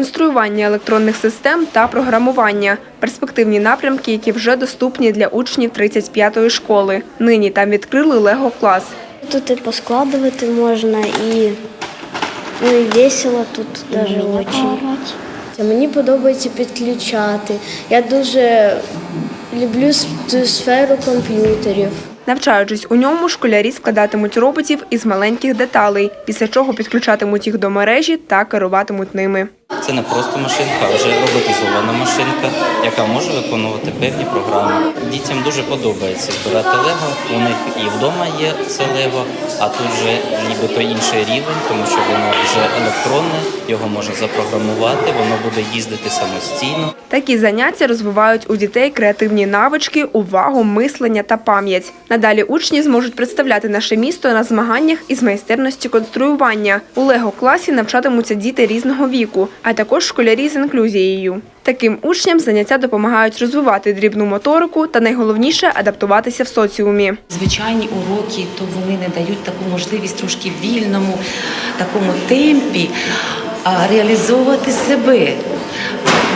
конструювання електронних систем та програмування перспективні напрямки, які вже доступні для учнів 35-ї школи. Нині там відкрили Лего клас. Тут і поскладувати можна, і, ну, і весело тут даже очень. Мені подобається підключати. Я дуже люблю цю сферу комп'ютерів. Навчаючись у ньому, школярі складатимуть роботів із маленьких деталей, після чого підключатимуть їх до мережі та керуватимуть ними. Це не просто машинка, а вже роботизована машинка, яка може виконувати певні програми. Дітям дуже подобається збирати лего. У них і вдома є це лего, а тут вже нібито інший рівень, тому що воно вже електронне, його можна запрограмувати, воно буде їздити самостійно. Такі заняття розвивають у дітей креативні навички, увагу, мислення та пам'ять. Надалі учні зможуть представляти наше місто на змаганнях із майстерності конструювання. У лего-класі навчатимуться діти різного віку, а також школярі з інклюзією. Таким учням заняття допомагають розвивати дрібну моторику та найголовніше адаптуватися в соціумі. звичайні уроки, то вони не дають таку можливість трошки вільному такому темпі реалізовувати себе.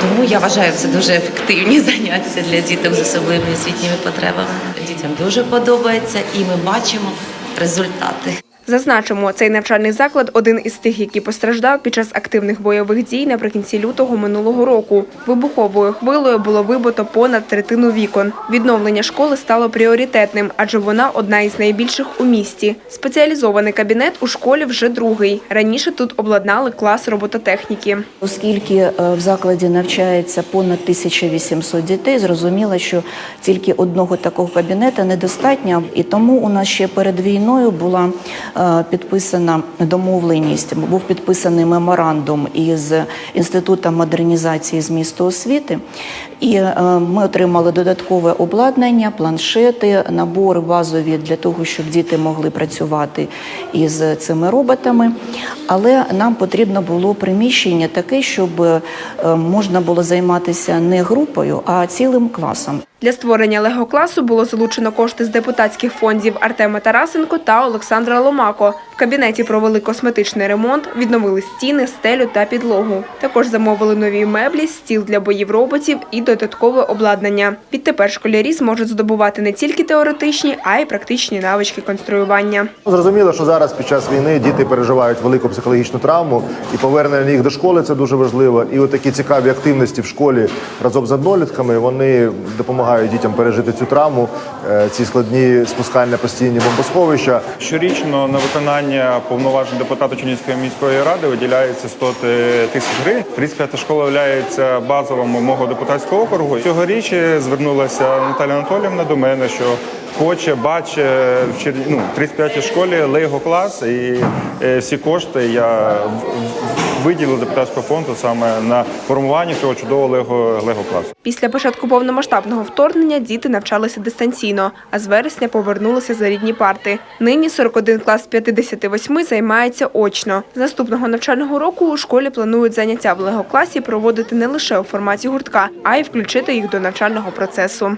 Тому я вважаю, це дуже ефективні заняття для діток з особливими освітніми потребами. Дітям дуже подобається, і ми бачимо результати. Зазначимо, цей навчальний заклад один із тих, який постраждав під час активних бойових дій наприкінці лютого минулого року. Вибуховою хвилею було вибито понад третину вікон. Відновлення школи стало пріоритетним, адже вона одна із найбільших у місті. Спеціалізований кабінет у школі вже другий. Раніше тут обладнали клас робототехніки. Оскільки е, в закладі навчається понад 1800 дітей, зрозуміло, що тільки одного такого кабінету недостатньо, і тому у нас ще перед війною була підписана домовленість, був підписаний меморандум із інститутом модернізації з міста освіти. І е, ми отримали додаткове обладнання, планшети, набори базові для того, щоб діти могли працювати із цими роботами. Але нам потрібно було приміщення таке, щоб е, можна було займатися не групою, а цілим класом. Для створення лего-класу було залучено кошти з депутатських фондів Артема Тарасенко та Олександра Ломако. В кабінеті провели косметичний ремонт, відновили стіни, стелю та підлогу. Також замовили нові меблі, стіл для боїв роботів і додаткове обладнання. Відтепер школярі зможуть здобувати не тільки теоретичні, а й практичні навички конструювання. Зрозуміло, що зараз під час війни діти переживають велику психологічну травму, і повернення їх до школи це дуже важливо. І от такі цікаві активності в школі разом з однолітками вони допомагають дітям пережити цю травму, е, ці складні спускання постійні бомбосховища. Щорічно на виконання повноважень депутата Чернігівської міської ради виділяється 100 тисяч гривень. 35-та школа є базовим мого депутатського округу. Цьогоріч звернулася Наталя Анатоліївна до мене, що хоче, бачить в ну, 35-й школі лего клас, і е, всі кошти я в- в- депутатського фонду саме на формування цього чудового лего, лего класу. Після початку повномасштабного вторгнення діти навчалися дистанційно, а з вересня повернулися за рідні парти. Нині 41 клас з 58 займається очно. З наступного навчального року у школі планують заняття в лего-класі проводити не лише у форматі гуртка, а й включити їх до навчального процесу.